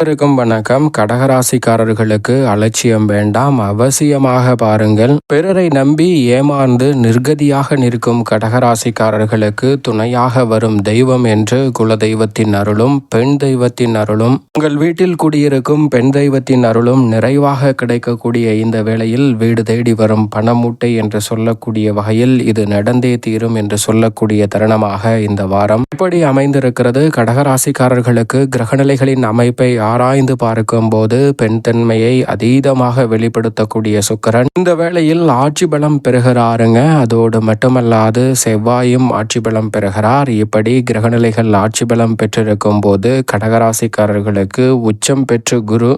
அனைவருக்கும் வணக்கம். கடகராசிக்காரர்களுக்கு அலட்சியம் வேண்டாம். அவசியமாக பாருங்கள் பிறரை நம்பி ஏமாந்து நிர்கதியாக நிற்கும் கடகராசிக்காரர்களுக்கு துணையாக வரும் தெய்வம் என்று குலதெய்வத்தின் அருளும் பெண் தெய்வத்தின் அருளும் உங்கள் வீட்டில் குடியிருக்கும் பெண் தெய்வத்தின் அருளும் நிறைவாக கிடைக்கக்கூடிய இந்த வேளையில் வீடு தேடி வரும் பணமூட்டை என்று சொல்லக்கூடிய வகையில் இது நடந்தே தீரும் என்று சொல்லக்கூடிய தருணமாக இந்த வாரம் இப்படி அமைந்திருக்கிறது. கடகராசிக்காரர்களுக்கு கிரகநிலைகளின் அமைப்பை ஆராய்ந்து பார்க்கும்போது பெண் தன்மையை அதீதமாக வெளிப்படுத்தக்கூடிய சுக்கரன். இந்த வேளையில் ஆட்சி பலம் பெறுகிறாருங்க. அதோடு மட்டுமல்லாது செவ்வாயும் ஆட்சி பலம் பெறுகிறார். இப்படி கிரகநிலைகள் ஆட்சி பலம் பெற்றிருக்கும் போது கடகராசிக்காரர்களுக்கு உச்சம் பெற்று குரு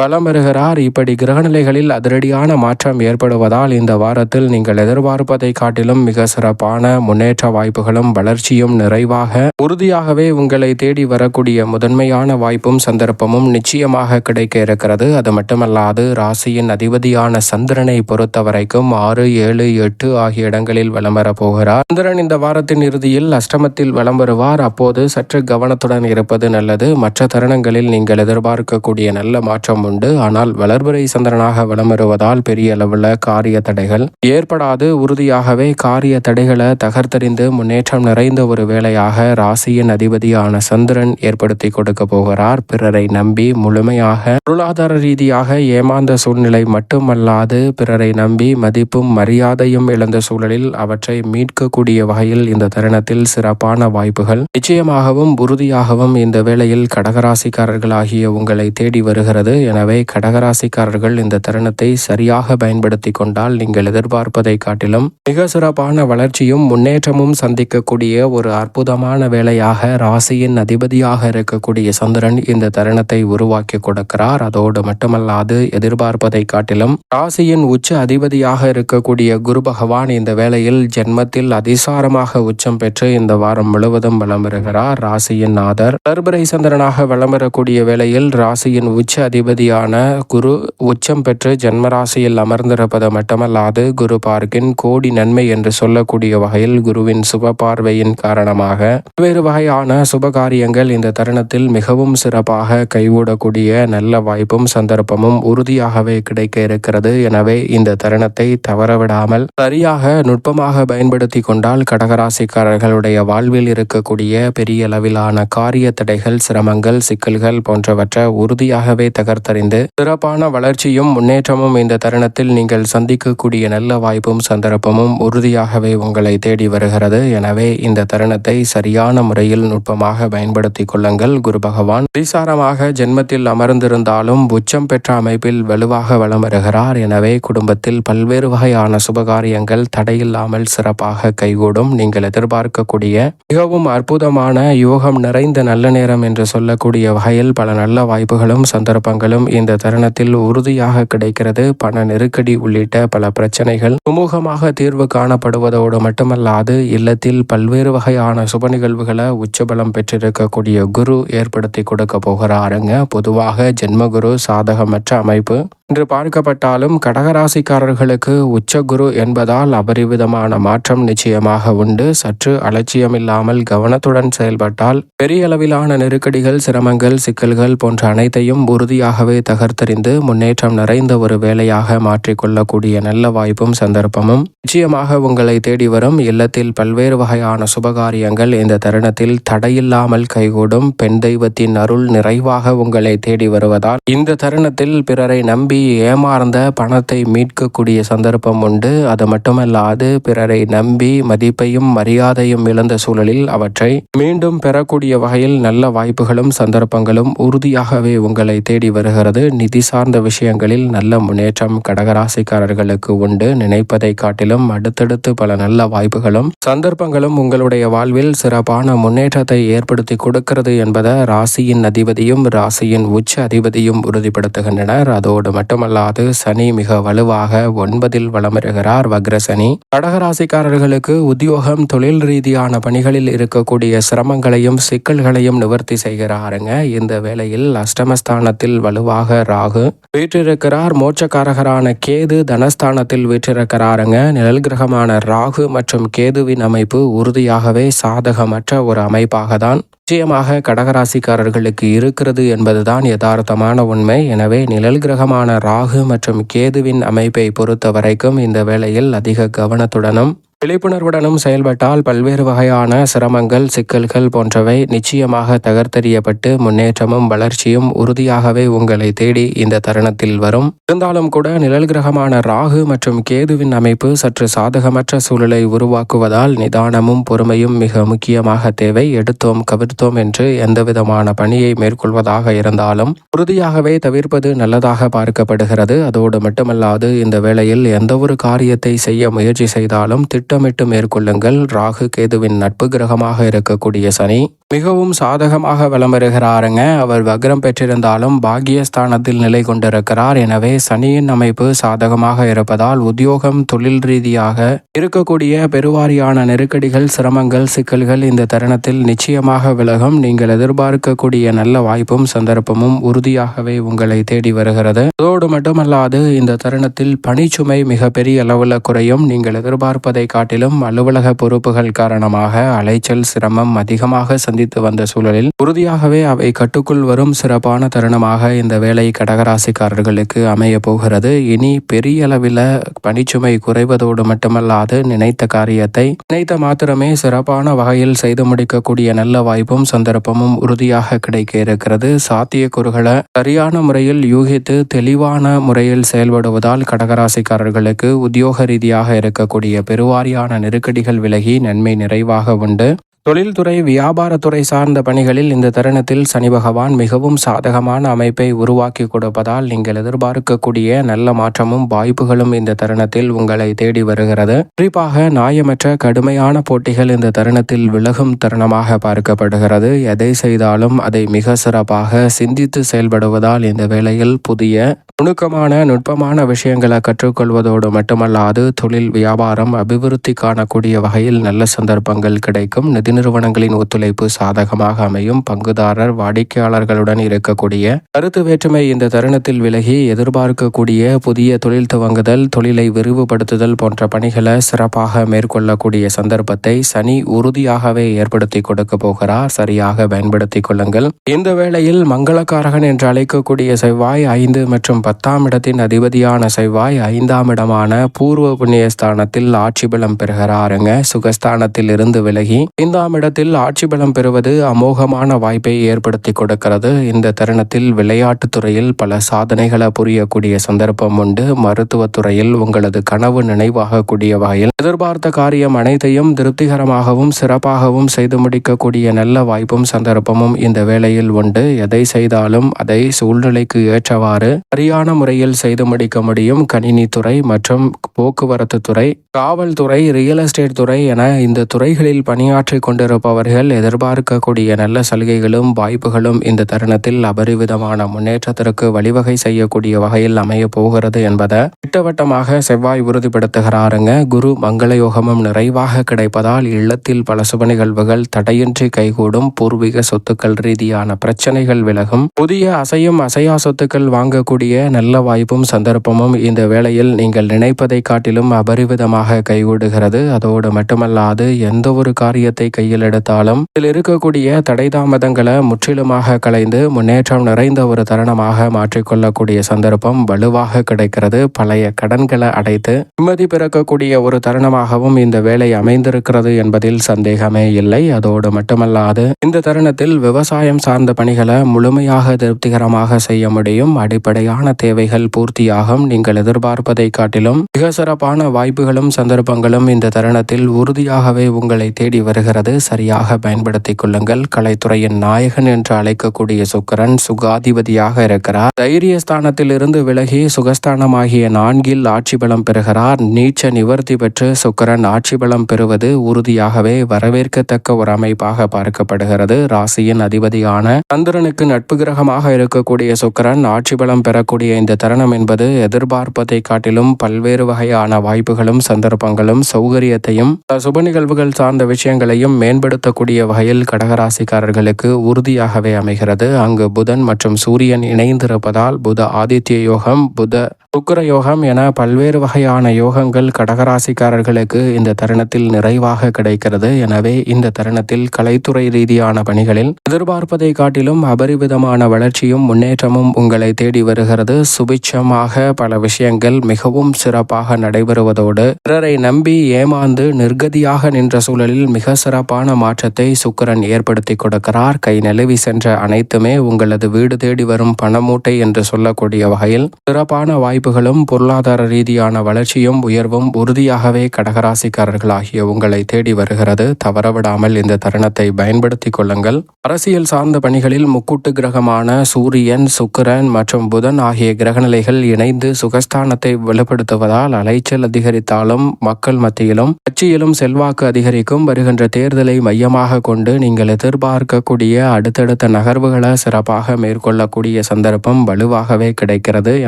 பலம் பெறுகிறார் இப்படி கிரகநிலைகளில் அதிரடியான மாற்றம் ஏற்படுவதால் இந்த வாரத்தில் நீங்கள் எதிர்பார்ப்பதை காட்டிலும் மிக சிறப்பான முன்னேற்ற வாய்ப்புகளும் வளர்ச்சியும் நிறைவாக உறுதியாகவே உங்களை தேடி வரக்கூடிய முதன்மையான வாய்ப்பும் சந்தர்ப்பமும் நிச்சயமாக கிடைக்க இருக்கிறது. அது மட்டுமல்லாது ராசியின் அதிபதியான சந்திரனை பொறுத்த வரைக்கும் ஆறு ஏழு எட்டு ஆகிய இடங்களில் வலம் போகிறார். சந்திரன் இந்த வாரத்தின் இறுதியில் அஷ்டமத்தில் வலம் வருவார் அப்போது சற்று கவனத்துடன் இருப்பது நல்லது. மற்ற தருணங்களில் நீங்கள் எதிர்பார்க்கக்கூடிய நல்ல மாற்றம் உண்டு. ஆனால் வளர்பிறை சந்திரனாக வலம் வருவதால் பெரிய அளவில் காரிய தடைகள் ஏற்படாது. உறுதியாகவே காரிய தடைகளை தகர்த்தறிந்து முன்னேற்றம் நிறைந்த ஒரு வேலையாக ராசியின் அதிபதியான சந்திரன் ஏற்படுத்தி கொடுக்க போகிறார். பிறரை நம்பி முழுமையாக பொருளாதார ரீதியாக ஏமாந்த சூழ்நிலை மட்டுமல்லாது பிறரை நம்பி மதிப்பும் மரியாதையும் இழந்த சூழலில் அவற்றை மீட்கக்கூடிய வகையில் இந்த தருணத்தில் சிறப்பான வாய்ப்புகள் நிச்சயமாகவும் உறுதியாகவும் இந்த வேளையில் கடகராசிக்காரர்களாகிய உங்களை தேடி வருகிறது. எனவே கடகராசிக்காரர்கள் இந்த தருணத்தை சரியாக பயன்படுத்தி கொண்டால் நீங்கள் எதிர்பார்ப்பதை காட்டிலும் மிக சிறப்பான வளர்ச்சியும் முன்னேற்றமும் சந்திக்கக்கூடிய ஒரு அற்புதமான வேலையாக ராசியின் அதிபதியாக இருக்கக்கூடிய சந்திரன் இந்த தருணத்தை உருவாக்கி கொடுக்கிறார். அதோடு மட்டுமல்லாது எதிர்பார்ப்பதை காட்டிலும் ராசியின் உச்ச அதிபதியாக இருக்கக்கூடிய குரு பகவான் இந்த வேளையில் ஜென்மத்தில் அதிசாரமாக உச்சம் பெற்று இந்த வாரம் முழுவதும் வலம் பெறுகிறார் ராசியின் நாதர் கர்பரை சந்திரனாக வலம் பெறக்கூடிய வேளையில் ராசியின் உச்ச அதிபதி அதிபதியான குரு உச்சம் பெற்று ஜென்மராசியில் அமர்ந்திருப்பது மட்டுமல்லாது குரு பார்க்கின் கோடி நன்மை என்று சொல்லக்கூடிய வகையில் குருவின் சுப பார்வையின் காரணமாக பல்வேறு வகையான சுபகாரியங்கள் இந்த தருணத்தில் மிகவும் சிறப்பாக கைகூடக்கூடிய நல்ல வாய்ப்பும் சந்தர்ப்பமும் உறுதியாகவே கிடைக்க இருக்கிறது. எனவே இந்த தருணத்தை தவறவிடாமல் சரியாக நுட்பமாக பயன்படுத்தி கொண்டால் கடகராசிக்காரர்களுடைய வாழ்வில் இருக்கக்கூடிய பெரிய அளவிலான காரிய தடைகள் சிரமங்கள் சிக்கல்கள் போன்றவற்றை உறுதியாகவே கண்டறிந்து சிறப்பான வளர்ச்சியும் முன்னேற்றமும் இந்த தருணத்தில் நீங்கள் சந்திக்கக்கூடிய நல்ல வாய்ப்பும் சந்தர்ப்பமும் உறுதியாகவே உங்களை தேடி வருகிறது. எனவே இந்த தருணத்தை சரியான முறையில் நுட்பமாக பயன்படுத்தி கொள்ளுங்கள். குரு பகவான் அதிசாரமாக ஜென்மத்தில் அமர்ந்திருந்தாலும் உச்சம் பெற்ற அமைப்பில் வலுவாக வலம் வருகிறார். எனவே குடும்பத்தில் பல்வேறு வகையான சுபகாரியங்கள் தடையில்லாமல் சிறப்பாக கைகூடும். நீங்கள் எதிர்பார்க்கக்கூடிய மிகவும் அற்புதமான யோகம் நிறைந்த நல்ல நேரம் என்று சொல்லக்கூடிய வகையில் பல நல்ல வாய்ப்புகளும் சந்தர்ப்பங்களும் இந்த தருணத்தில் உறுதியாக கிடைக்கிறது. பண நெருக்கடி உள்ளிட்ட பல பிரச்சனைகள் சுமூகமாக தீர்வு காணப்படுவதோடு மட்டுமல்லாது இல்லத்தில் பல்வேறு வகையான சுப நிகழ்வுகளை உச்சபலம் பெற்றிருக்கக்கூடிய குரு ஏற்படுத்தி கொடுக்க போகிறாருங்க. பொதுவாக ஜென்மகுரு சாதகமற்ற அமைப்பு. என்று பார்க்கப்பட்டாலும் கடகராசிக்காரர்களுக்கு உச்சகுரு என்பதால் அபரிவிதமான மாற்றம் நிச்சயமாக உண்டு. சற்று அலட்சியமில்லாமல் கவனத்துடன் செயல்பட்டால் பெரிய அளவிலான நெருக்கடிகள் சிரமங்கள் சிக்கல்கள் போன்ற அனைத்தையும் உறுதியாகவே தகர்த்தறிந்து முன்னேற்றம் நிறைந்த ஒரு வேலையாக மாற்றிக்கொள்ளக்கூடிய நல்ல வாய்ப்பும் சந்தர்ப்பமும் நிச்சயமாக உங்களை தேடி வரும். இல்லத்தில் பல்வேறு வகையான சுபகாரியங்கள் இந்த தருணத்தில் தடையில்லாமல் கைகூடும். பெண் தெய்வத்தின் அருள் நிறைவாக உங்களை தேடி வருவதால் இந்த தருணத்தில் பிறரை நம்பி ஏமாறந்த பணத்தை மீட்கக்கூடிய சந்தர்ப்பம் உண்டு. அது மட்டுமல்லாது பிறரை நம்பி மதிப்பையும் மரியாதையும் இழந்த சூழலில் அவற்றை மீண்டும் பெறக்கூடிய வகையில் நல்ல வாய்ப்புகளும் சந்தர்ப்பங்களும் உறுதியாகவே உங்களை தேடி வருகிறது. நிதி சார்ந்த விஷயங்களில் நல்ல முன்னேற்றம் கடகராசிக்காரர்களுக்கு உண்டு. நினைப்பதை காட்டிலும் அடுத்தடுத்து பல நல்ல வாய்ப்புகளும் சந்தர்ப்பங்களும் உங்களுடைய வாழ்வில் சிறப்பான முன்னேற்றத்தை ஏற்படுத்தி கொடுக்கிறது என்பதை ராசியின் அதிபதியும் ராசியின் உச்ச அதிபதியும் உறுதிப்படுத்துகின்றனர். அதோடு மட்டுமல்லாது சனி மிக வலுவாக ஒன்பதில் வளமருகிறார் வக்ரசனி. கடகராசிக்காரர்களுக்கு உத்தியோகம் தொழில் ரீதியான பணிகளில் இருக்கக்கூடிய சிரமங்களையும் சிக்கல்களையும் நிவர்த்தி செய்கிறாருங்க. இந்த வேளையில் அஷ்டமஸ்தானத்தில் வலுவாக ராகு வீற்றிருக்கிறார். மோட்சக்காரகரான கேது தனஸ்தானத்தில் வீற்றிருக்கிறாருங்க. நிழல் கிரகமான ராகு மற்றும் கேதுவின் அமைப்பு உறுதியாகவே சாதகமற்ற ஒரு அமைப்பாக தான் நிச்சயமாக கடகராசிக்காரர்களுக்கு இருக்கிறது என்பதுதான் யதார்த்தமான உண்மை. எனவே நிழல் கிரகமான ராகு மற்றும் கேதுவின் அமைப்பை பொறுத்த வரைக்கும் இந்த வேளையில் அதிக கவனத்துடனும் விழிப்புணர்வுடனும் செயல்பட்டால் பல்வேறு வகையான சிரமங்கள் சிக்கல்கள் போன்றவை நிச்சயமாக தகர்த்தெறியப்பட்டு முன்னேற்றமும் வளர்ச்சியும் உறுதியாகவே உங்களை தேடி இந்த தருணத்தில் வரும். இருந்தாலும் கூட நிழல் கிரகமான ராகு மற்றும் கேதுவின் அமைப்பு சற்று சாதகமற்ற சூழலை உருவாக்குவதால் நிதானமும் பொறுமையும் மிக முக்கியமாக தேவை. எடுத்தோம் கவிர்த்தோம் என்று எந்தவிதமான பணியை மேற்கொள்வதாக இருந்தாலும் உறுதியாகவே தவிர்ப்பது நல்லதாக பார்க்கப்படுகிறது. அதோடு மட்டுமல்லாது இந்த வேளையில் எந்தவொரு காரியத்தை செய்ய முயற்சி செய்தாலும் திட்டமிட்டு மேற்கொள்ளுங்கள். ராகு கேதுவின் நட்பு கிரகமாக இருக்கக்கூடிய சனி மிகவும் சாதகமாக வலம் வருகிறாருங்க அவர் வக்ரம் பெற்றிருந்தாலும் பாகியஸ்தானத்தில் நிலை கொண்டிருக்கிறார். எனவே சனியின் அமைப்பு சாதகமாக இருப்பதால் உத்தியோகம் தொழில் ரீதியாக இருக்கக்கூடிய பெருவாரியான நெருக்கடிகள் சிரமங்கள் சிக்கல்கள் இந்த தருணத்தில் நிச்சயமாக விலகும். நீங்கள் எதிர்பார்க்கக்கூடிய நல்ல வாய்ப்பும் சந்தர்ப்பமும் உறுதியாகவே உங்களை தேடி வருகிறது. அதோடு மட்டுமல்லாது இந்த தருணத்தில் பணிச்சுமை மிக பெரிய அளவில் குறையும். நீங்கள் எதிர்பார்ப்பதை காட்டிலும் அலுவலக பொறுப்புகள் காரணமாக அலைச்சல் சிரமம் அதிகமாக சந்தித்து வந்த சூழலில் உறுதியாகவே அவை கட்டுக்குள் வரும் சிறப்பான தருணமாக இந்த வேலை கடகராசிக்காரர்களுக்கு அமைய போகிறது. இனி பெரிய அளவில் பணிச்சுமை குறைவதோடு மட்டுமல்லாது நினைத்த காரியத்தை நினைத்த மாத்திரமே சிறப்பான வகையில் செய்து முடிக்கக்கூடிய நல்ல வாய்ப்பும் சந்தர்ப்பமும் உறுதியாக கிடைக்க இருக்கிறது. சாத்தியக்கூறுகளை சரியான முறையில் யூகித்து தெளிவான முறையில் செயல்படுவதால் கடகராசிக்காரர்களுக்கு உத்தியோக ரீதியாக இருக்கக்கூடிய மாதிரியான நெருக்கடிகள் விலகி நன்மை நிறைவாக உண்டு. தொழில்துறை வியாபாரத்துறை சார்ந்த பணிகளில் இந்த தருணத்தில் சனி பகவான் மிகவும் சாதகமான அமைப்பை உருவாக்கி கொடுப்பதால் நீங்கள் எதிர்பார்க்கக்கூடிய நல்ல மாற்றமும் வாய்ப்புகளும் இந்த தருணத்தில் உங்களை தேடி வருகிறது. குறிப்பாக நியாயமற்ற கடுமையான போட்டிகள் இந்த தருணத்தில் விலகும் தருணமாக பார்க்கப்படுகிறது. எதை செய்தாலும் அதை மிக சிறப்பாக சிந்தித்து செயல்படுவதால் இந்த வேளையில் புதிய நுணுக்கமான நுட்பமான விஷயங்களை கற்றுக்கொள்வதோடு மட்டுமல்லாது தொழில் வியாபாரம் அபிவிருத்தி காணக்கூடிய வகையில் நல்ல சந்தர்ப்பங்கள் கிடைக்கும். நிதி நிறுவனங்களின் ஒத்துழைப்பு சாதகமாக அமையும். பங்குதாரர் வாடிக்கையாளர்களுடன் இருக்கக்கூடிய கருத்து வேற்றுமை இந்த தருணத்தில் விலகி எதிர்பார்க்கக்கூடிய புதிய தொழில் துவங்குதல் தொழிலை விரிவுபடுத்துதல் போன்ற பணிகளை சிறப்பாக மேற்கொள்ளக்கூடிய சந்தர்ப்பத்தை சனி உறுதியாகவே ஏற்படுத்தி கொடுக்க போகிறார். சரியாக பயன்படுத்திக் கொள்ளுங்கள். இந்த வேளையில் மங்களக்காரகன் என்று அழைக்கக்கூடிய செவ்வாய் ஐந்து மற்றும் பத்தாம் இடத்தின் அதிபதியான செவ்வாய் ஐந்தாம் இடமான பூர்வ புண்ணியஸ்தானத்தில் ஆட்சி பலம் பெறுகிறாருங்க. சுகஸ்தானத்தில் இருந்து விலகி ஐந்தாம் இடத்தில் ஆட்சி பலம் பெறுவது அமோகமான வாய்ப்பை ஏற்படுத்தி கொடுக்கிறது. இந்த தருணத்தில் விளையாட்டுத் துறையில் பல சாதனைகளை புரியக்கூடிய சந்தர்ப்பம் உண்டு. மருத்துவத்துறையில் உங்களது கனவு நினைவாகக்கூடிய வகையில் எதிர்பார்த்த காரியம் அனைத்தையும் திருப்திகரமாகவும் சிறப்பாகவும் செய்து முடிக்கக்கூடிய நல்ல வாய்ப்பும் சந்தர்ப்பமும் இந்த வேளையில் உண்டு. எதை செய்தாலும் அதை சூழ்நிலைக்கு ஏற்றவாறு சரியான முறையில் செய்து முடிக்க முடியும். கணினித்துறை மற்றும் போக்குவரத்து துறை காவல்துறை ரியல் எஸ்டேட் துறை என இந்த துறைகளில் பணியாற்றி கொண்டிருப்பவர்கள் எதிர்பார்க்கக்கூடிய நல்ல சலுகைகளும் வாய்ப்புகளும் இந்த தருணத்தில் அபரிவிதமான முன்னேற்றத்திற்கு வழிவகை செய்யக்கூடிய வகையில் அமைய போகிறது என்பதை திட்டவட்டமாக செவ்வாய் உறுதிப்படுத்துகிறாருங்க. குரு மங்கள யோகமும் நிறைவாக கிடைப்பதால் இல்லத்தில் பல சுப நிகழ்வுகள் தடையின்றி கைகூடும். பூர்வீக சொத்துக்கள் ரீதியான பிரச்சனைகள் விலகும். புதிய அசையும் அசையா சொத்துக்கள் வாங்கக்கூடிய நல்ல வாய்ப்பும் சந்தர்ப்பமும் இந்த வேளையில் நீங்கள் நினைப்பதை காட்டிலும் அபரிவிதமாக கைகூடுகிறது. அதோடு மட்டுமல்லாது எந்த ஒரு காரியத்தை கையில் எடுத்தாலும் இதில் இருக்கக்கூடிய தடை தாமதங்களை முற்றிலுமாக கலைந்து முன்னேற்றம் நிறைந்த ஒரு தருணமாக மாற்றிக்கொள்ளக்கூடிய சந்தர்ப்பம் வலுவாக கிடைக்கிறது. பழைய கடன்களை அடைத்து நிம்மதி பிறக்கக்கூடிய ஒரு தருணமாகவும் இந்த வேலை அமைந்திருக்கிறது என்பதில் சந்தேகமே இல்லை. அதோடு மட்டுமல்லாது இந்த தருணத்தில் விவசாயம் சார்ந்த பணிகளை முழுமையாக திருப்திகரமாக செய்ய முடியும். அடிப்படையான தேவைகள் பூர்த்தியாகும். நீங்கள் எதிர்பார்ப்பதை காட்டிலும் மிக சிறப்பான வாய்ப்புகளும் சந்தர்ப்பங்களும் இந்த தருணத்தில் உறுதியாகவே உங்களை தேடி வருகிறது. சரியாக பயன்படுத்திக் கொள்ளுங்கள். கலைத்துறையின் நாயகன் என்று அழைக்கக்கூடிய சுக்கரன் சுகாதிபதியாக இருக்கிறார். தைரியஸ்தானத்தில் இருந்து விலகி சுகஸ்தானமாகிய நான்கில் ஆட்சி பலம் பெறுகிறார். நீச்ச நிவர்த்தி பெற்று சுக்கரன் ஆட்சி பலம் பெறுவது உறுதியாகவே வரவேற்கத்தக்க ஒரு அமைப்பாக பார்க்கப்படுகிறது. ராசியின் அதிபதியான சந்திரனுக்கு நட்பு கிரகமாக இருக்கக்கூடிய சுக்கரன் ஆட்சி பலம் பெறக்கூடிய இந்த தருணம் என்பது எதிர்பார்ப்பதை காட்டிலும் பல்வேறு வகையான வாய்ப்புகளும் சந்தர்ப்பங்களும் சௌகரியத்தையும் சுப நிகழ்வுகள் சார்ந்த விஷயங்களையும் மேம்படுத்தக்கூடிய வகையில் கடகராசிக்காரர்களுக்கு உறுதியாகவே அமைகிறது. அங்கு புதன் மற்றும் சூரியன் இணைந்திருப்பதால் புத ஆதித்ய யோகம் புத சுக்கர யோகம் என பல்வேறு வகையான யோகங்கள் கடகராசிக்காரர்களுக்கு இந்த தருணத்தில் நிறைவாக கிடைக்கிறது. எனவே இந்த தருணத்தில் கலைத்துறை ரீதியான பணிகளில் எதிர்பார்ப்பதை காட்டிலும் அபரிவிதமான வளர்ச்சியும் முன்னேற்றமும் உங்களை தேடி வருகிறது. சுபிட்சமாக பல விஷயங்கள் மிகவும் சிறப்பாக நடைபெறுவதோடு பிறரை நம்பி ஏமாந்து நிர்கதியாக நின்ற சூழலில் மிக சிறப்பான மாற்றத்தை சுக்கிரன் ஏற்படுத்தி கொடுக்கிறார். கை நழுவி சென்ற அனைத்துமே உங்களது வீடு தேடி வரும் பணமூட்டை என்று சொல்லக்கூடிய வகையில் சிறப்பான வாய்ப்பு வாய்ப்புகளும் பொருளாதார ரீதியான வளர்ச்சியும் உயர்வும் உறுதியாகவே கடகராசிக்காரர்களாகிய உங்களை தேடி வருகிறது. தவறவிடாமல் இந்த தருணத்தை பயன்படுத்திக் கொள்ளுங்கள். அரசியல் சார்ந்த பணிகளில் முக்கூட்டு கிரகமான சூரியன் சுக்கிரன் மற்றும் புதன் ஆகிய கிரகநிலைகள் இணைந்து சுகஸ்தானத்தை வெளிப்படுத்துவதால் அலைச்சல் அதிகரித்தாலும் மக்கள் மத்தியிலும் கட்சியிலும் செல்வாக்கு அதிகரிக்கும். வருகின்ற தேர்தலை மையமாக கொண்டு நீங்கள் எதிர்பார்க்கக்கூடிய அடுத்தடுத்த நகர்வுகளை சிறப்பாக மேற்கொள்ளக்கூடிய சந்தர்ப்பம் வலுவாகவே கிடைக்கிறது.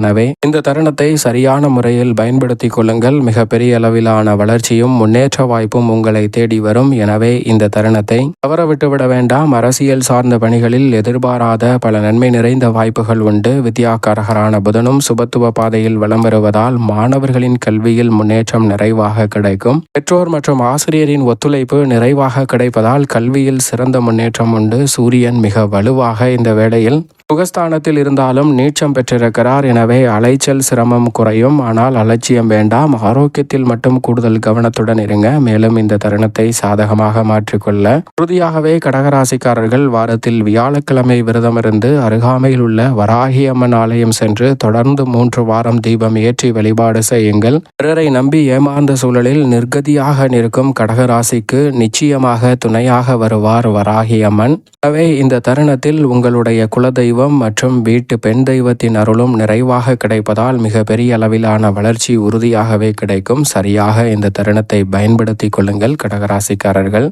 எனவே இந்த தருணத்தை சரியான முறையில் பயன்படுத்திக் கொள்ளுங்கள். மிகப்பெரிய அளவிலான வளர்ச்சியும் முன்னேற்ற வாய்ப்பும் உங்களை தேடி வரும். எனவே இந்த தருணத்தை தவற விட்டுவிட வேண்டாம். அரசியல் சார்ந்த பணிகளில் எதிர்பாராத பல நன்மை நிறைந்த வாய்ப்புகள் உண்டு. வித்யாகாரகரான புதனும் சுபத்துவ பாதையில் வலம் வருவதால் மாணவர்களின் கல்வியில் முன்னேற்றம் நிறைவாக கிடைக்கும். பெற்றோர் மற்றும் ஆசிரியரின் ஒத்துழைப்பு நிறைவாக கிடைப்பதால் கல்வியில் சிறந்த முன்னேற்றம் உண்டு. சூரியன் மிக வலுவாக இந்த வேளையில் சுகஸ்தானத்தில் இருந்தாலும் நீச்சம் பெற்றிருக்கிறார் எனவே அலைச்சல் சிரமம் குறையும். ஆனால் அலட்சியம் வேண்டாம். ஆரோக்கியத்தில் மட்டும் கூடுதல் கவனத்துடன் இருங்க. மேலும் இந்த தருணத்தை சாதகமாக மாற்றிக்கொள்ள. உறுதியாகவே கடகராசிக்காரர்கள் வாரத்தில் வியாழக்கிழமை விரதமிருந்து அருகாமையில் உள்ள வராகியம்மன் ஆலயம் சென்று தொடர்ந்து மூன்று வாரம் தீபம் ஏற்றி வழிபாடு செய்யுங்கள். பிறரை நம்பி ஏமாந்த சூழலில் நிர்கதியாக நிற்கும் கடகராசிக்கு நிச்சயமாக துணையாக வருவார் வராகி அம்மன் எனவே இந்த தருணத்தில் உங்களுடைய தெய்வம் மற்றும் வீட்டு பெண் தெய்வத்தின் அருளும் நிறைவாக கிடைப்பதால் மிக பெரிய அளவிலான வளர்ச்சி உறுதியாகவே கிடைக்கும். சரியாக இந்த தருணத்தை பயன்படுத்தி கொள்ளுங்கள் கடகராசிக்காரர்கள்.